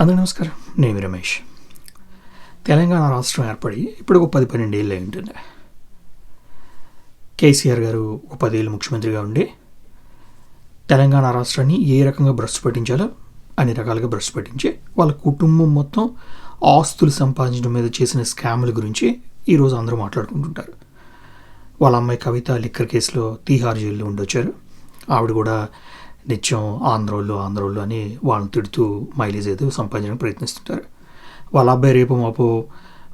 అందరూ నమస్కారం. నేను రమేష్. తెలంగాణ రాష్ట్రం ఏర్పడి ఇప్పుడు ఒక పది పన్నెండు ఏళ్ళు అయి ఉంటుంది. కేసీఆర్ గారు ఒక పదేళ్ళు ముఖ్యమంత్రిగా ఉండి తెలంగాణ రాష్ట్రాన్ని ఏ రకంగా భ్రష్టు పట్టించాలో అన్ని రకాలుగా భ్రష్టు పట్టించి వాళ్ళ కుటుంబం మొత్తం ఆస్తులు సంపాదించడం మీద చేసిన స్కాముల గురించి ఈరోజు అందరూ మాట్లాడుకుంటుంటారు. వాళ్ళ అమ్మాయి కవిత లిక్కర్ కేసులో తీహార్ జైల్లో ఉండొచ్చారు. ఆవిడ కూడా నిత్యం ఆంధ్రోళ్ళు ఆంధ్రోళ్ళు అని వాళ్ళని తిడుతూ మైలేజ్ ఏదో సంపాదించడానికి ప్రయత్నిస్తుంటారు. వాళ్ళ అబ్బాయి రేపు మాపు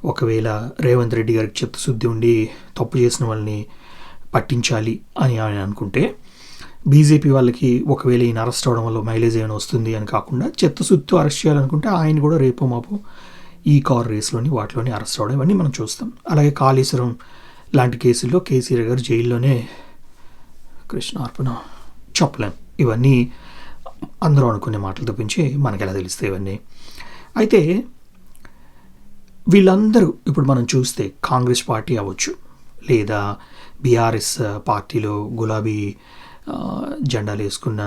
ఒకవేళ రేవంత్ రెడ్డి గారికి చిత్తశుద్ధి ఉండి తప్పు చేసిన వాళ్ళని పట్టించాలి అని ఆయన అనుకుంటే బీజేపీ వాళ్ళకి ఒకవేళ ఈయన అరెస్ట్ అవడం వల్ల మైలేజ్ ఏమైనా వస్తుంది అని కాకుండా చిత్తశుద్ధితో అరెస్ట్ చేయాలనుకుంటే ఆయన కూడా రేపు మాపు ఈ కార్ రేస్లోని వాటిలోని అరెస్ట్ అవ్వడం ఇవన్నీ మనం చూస్తాం. అలాగే కాళేశ్వరం లాంటి కేసుల్లో కేసీఆర్ గారు జైల్లోనే కృష్ణార్పణ చెప్పలేం. ఇవన్నీ అందరూ అనుకునే మాటలు తప్పించి మనకు ఎలా తెలుస్తాయి ఇవన్నీ? అయితే వీళ్ళందరూ ఇప్పుడు మనం చూస్తే కాంగ్రెస్ పార్టీ అవ్వచ్చు లేదా బీఆర్ఎస్ పార్టీలో గులాబీ జెండాలు వేసుకున్న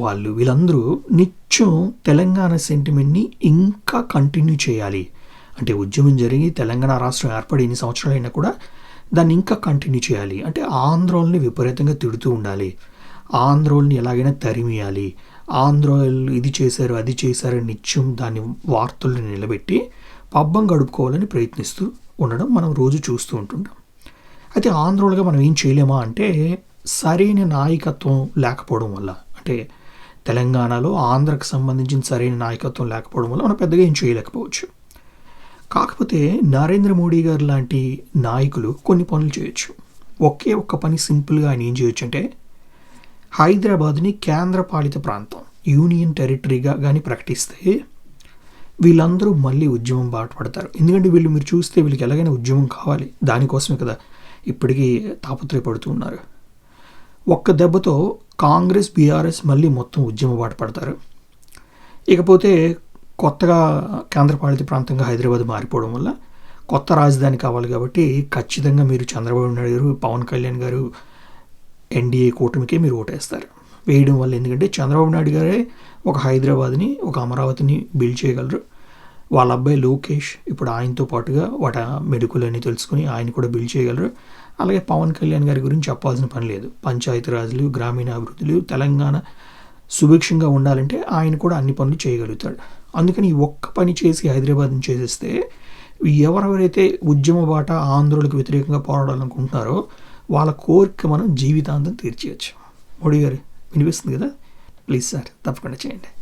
వాళ్ళు వీళ్ళందరూ నిత్యం తెలంగాణ సెంటిమెంట్ని ఇంకా కంటిన్యూ చేయాలి. అంటే ఉద్యమం జరిగి తెలంగాణ రాష్ట్రం ఏర్పడి ఎన్ని సంవత్సరాలు అయినా కూడా దాన్ని ఇంకా కంటిన్యూ చేయాలి. అంటే ఆంధ్రోల్ని విపరీతంగా తిడుతూ ఉండాలి. ఆంధ్రోల్ని ఎలాగైనా తరిమియాలి. ఆంధ్రోలు ఇది చేశారు అది చేశారు నిత్యం దాని వార్తలను నిలబెట్టి పబ్బం గడుపుకోవాలని ప్రయత్నిస్తూ ఉండడం మనం రోజు చూస్తూ ఉంటుంటాం. అయితే ఆంధ్రోలుగా మనం ఏం చేయలేమా అంటే సరైన నాయకత్వం లేకపోవడం వల్ల అంటే తెలంగాణలో ఆంధ్రకు సంబంధించిన సరైన నాయకత్వం లేకపోవడం వల్ల మనం పెద్దగా ఏం చేయలేకపోవచ్చు. కాకపోతే నరేంద్ర మోడీ గారు లాంటి నాయకులు కొన్ని పనులు చేయొచ్చు. ఒకే ఒక్క పని సింపుల్గా ఆయన ఏం చేయొచ్చు అంటే హైదరాబాద్ని కేంద్రపాలిత ప్రాంతం యూనియన్ టెరిటరీగా కానీ ప్రకటిస్తే వీళ్ళందరూ మళ్ళీ ఉద్యమం బాటపడతారు. ఎందుకంటే వీళ్ళు మీరు చూస్తే వీళ్ళకి ఎలాగైనా ఉద్యమం కావాలి. దానికోసమే కదా ఇప్పటికీ తాపత్రయపడుతూ ఉన్నారు. ఒక్క దెబ్బతో కాంగ్రెస్ బీఆర్ఎస్ మళ్ళీ మొత్తం ఉద్యమ బాటపడతారు. ఇకపోతే కొత్తగా కేంద్రపాలిత ప్రాంతంగా హైదరాబాద్ మారిపోవడం వల్ల కొత్త రాజధాని కావాలి కాబట్టి ఖచ్చితంగా మీరు చంద్రబాబు నాయుడు గారు పవన్ కళ్యాణ్ గారు ఎన్డీఏ కూటమికే మీరు ఓటేస్తారు. వేయడం వల్ల ఎందుకంటే చంద్రబాబు నాయుడు గారే ఒక హైదరాబాద్ని ఒక అమరావతిని బిల్డ్ చేయగలరు. వాళ్ళ అబ్బాయి లోకేష్ ఇప్పుడు ఆయనతో పాటుగా వాట మెడికల్ తెలుసుకుని ఆయన కూడా బిల్డ్ చేయగలరు. అలాగే పవన్ కళ్యాణ్ గారి గురించి చెప్పాల్సిన పని లేదు. పంచాయతీరాజులు గ్రామీణాభివృద్ధులు తెలంగాణ సుభిక్షంగా ఉండాలంటే ఆయన కూడా అన్ని పనులు చేయగలుగుతాడు. అందుకని ఈ ఒక్క పని చేసి హైదరాబాద్ని చేసేస్తే ఎవరెవరైతే ఉద్యమ బాట ఆంధ్రులకు వ్యతిరేకంగా పోరాడాలనుకుంటున్నారో వాళ్ళ కోరిక మనం జీవితాంతం తీర్చేయచ్చు. మోడీ గారు వినిపిస్తుంది కదా? ప్లీజ్ సార్ తప్పకుండా చేయండి.